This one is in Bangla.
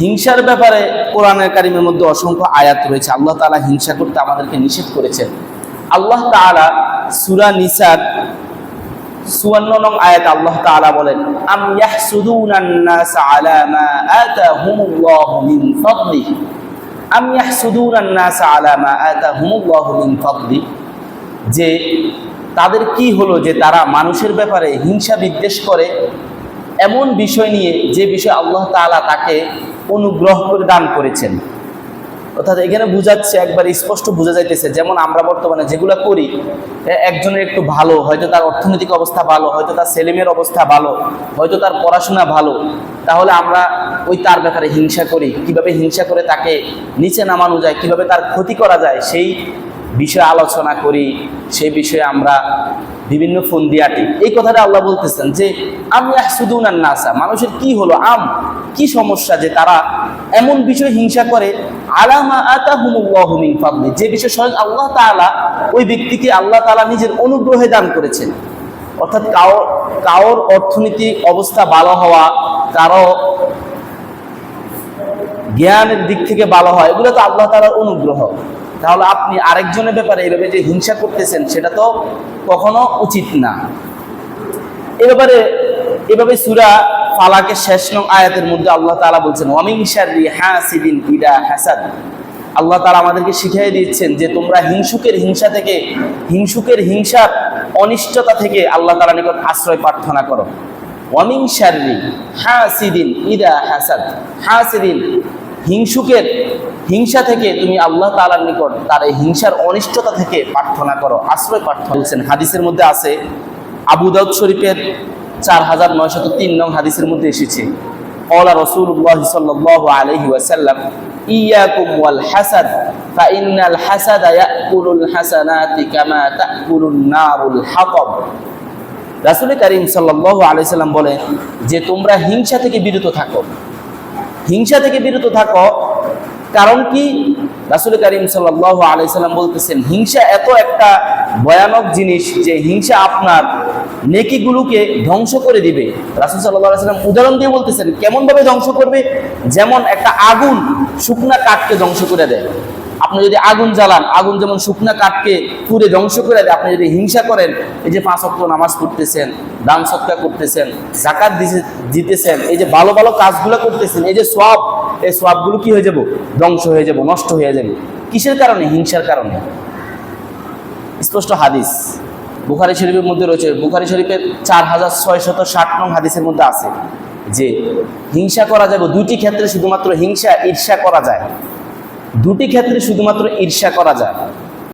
হিংসার ব্যাপারে কোরআনের কারিমের মধ্যে অসংখ্য আয়াত রয়েছে। আল্লাহ তালা হিংসা করতে আমাদেরকে নিষেধ করেছেন। আল্লাহ তাআলা সূরা নিসার চুয়ান্ন নং আয়াত আল্লাহ তাআলা বলেন, আম ইয়াহসুদুনান নাস আলা মা আতাহুমুল্লাহু মিন ফাদলিহি আম ইয়াহসুদুনান নাস আলা মা আতাহুমুল্লাহু মিন ফাদলিহি যে তাদের কি হলো? যে তারা মানুষের ব্যাপারে হিংসা বিদ্বেষ করে এমন বিষয় নিয়ে যে বিষয় আল্লাহ তাআলা তাকে অনুগ্রহ করে দান করেছেন। অর্থাৎ এখানে বুঝাচ্ছে, একবার স্পষ্ট বোঝা যাইতেছে, যেমন আমরা বর্তমানে যেগুলো করি একজনের একটু ভালো, হয়তো তার অর্থনৈতিক অবস্থা ভালো, হয়তো তার ছেলেমেয়ের অবস্থা ভালো, হয়তো তার পড়াশোনা ভালো, তাহলে আমরা ওই তার ব্যাপারে হিংসা করি। কীভাবে হিংসা করে তাকে নিচে নামানো যায়, কীভাবে তার ক্ষতি করা যায়, সেই বিষয়ে আলোচনা করি, সেই বিষয়ে আমরা বিভিন্ন ফোন দিয়াটি এই কথাটা আল্লাহ বলতেছেন যে, আমি আর নাসা মানুষের কি হলো? আম, কি সমস্যা যে তারা এমন বিষয় হিংসা করে? আলামা আতাহুমুল্লাহু মিন ফাদলি যে বিষয় স্বয়ং আল্লাহ তাআলা ওই ব্যক্তিকে আল্লাহ তাআলা নিজের অনুগ্রহে দান করেছেন। অর্থাৎ কারও কারোর অর্থনৈতিক অবস্থা ভালো হওয়া, কারও জ্ঞানের দিক থেকে ভালো হয় এগুলো তো আল্লাহ তাআলার অনুগ্রহ। তাহলে আপনি আরেকজনের ব্যাপারে এইভাবে যে হিংসা করতেছেন, সেটা তো কখনো উচিত না। এ ব্যাপারে এভাবে সুরা ফালাকের শেষ নং আয়াতের মধ্যে আল্লাহ তালা বলছেন, ওয়ামিন শাররি হাসিদিন ইদা হাসাদ। আল্লাহ তালা আমাদেরকে শিখিয়ে দিচ্ছেন যে তোমরা হিংসুকের হিংসা থেকে, হিংসুকের হিংসার অনিষ্টতা থেকে আল্লাহ তাআলা নিকট আশ্রয় প্রার্থনা করো। ওয়ামিন শাররি হাসিদিন ইদা হাসাদ। হাসিদিন হিংসুকের হিংসা থেকে তুমি আল্লাহ তালার নিকট তার এই হিংসার অনিষ্টতা থেকে প্রার্থনা করো, আশ্রয় প্রার্থনা বলছেন, হাদিসের মধ্যে আছে, আবু দাউদ শরীফের চার হাজার নয়শত তিন নং হাদিসের মধ্যে এসেছে, কলা রসুল্লাহ সাল্লাহ আলহি ওয়াসাল্লাম, ইয়াকুম ওয়াল হাসাদ হাসাদ ইয়াকুলুল হাসানাতি কামা তাকুলুন নারুল হাতব। রাসুল করিম আলাইসাল্লাম বলে যে তোমরা হিংসা থেকে বিরত থাকো। হিংসা থেকে বিরত থাকো। কারণ কি? রাসুল করিম সাল আলাইসাল্লাম বলতেছেন, হিংসা এত একটা ভয়ানক জিনিস যে হিংসা আপনার নেকিগুলোকে ধ্বংস করে দিবে। রাসুল সাল্লাহ আলাইসাল্লাম উদাহরণ দিয়ে বলতেছেন, কেমনভাবে ধ্বংস করবে? যেমন একটা আগুন শুকনা কাঠকে ধ্বংস করে দেয়। আপনি যদি আগুন জ্বালান, আগুন যেমন শুকনা কাঠকে পুড়ে ধ্বংস করে দেয়, আপনি যদি হিংসা করেন, এই যে পাঁচ অক্ট নামাজ পড়তেছেন, দান সৎকার করতেছেন, জাকাত দিতেছেন, এই যে ভালো ভালো কাজগুলো করতেছেন, এই যে সব এই সবগুলো কি হয়ে যাব? ধ্বংস হয়ে যাব, নষ্ট হয়ে যাবে। কিসের কারণে? হিংসার কারণে। স্পষ্ট হাদিস। বুখারি শরীফের মধ্যে রয়েছে, বুখারি শরীফের চার হাজার ছয়শত ষাট নং হাদিসের মধ্যে আছে যে, হিংসা করা যাবে দুটি ক্ষেত্রে, শুধুমাত্র হিংসা, ঈর্ষা করা যায়। দুটি ক্ষেত্রে শুধুমাত্র ঈর্ষা করা যায়।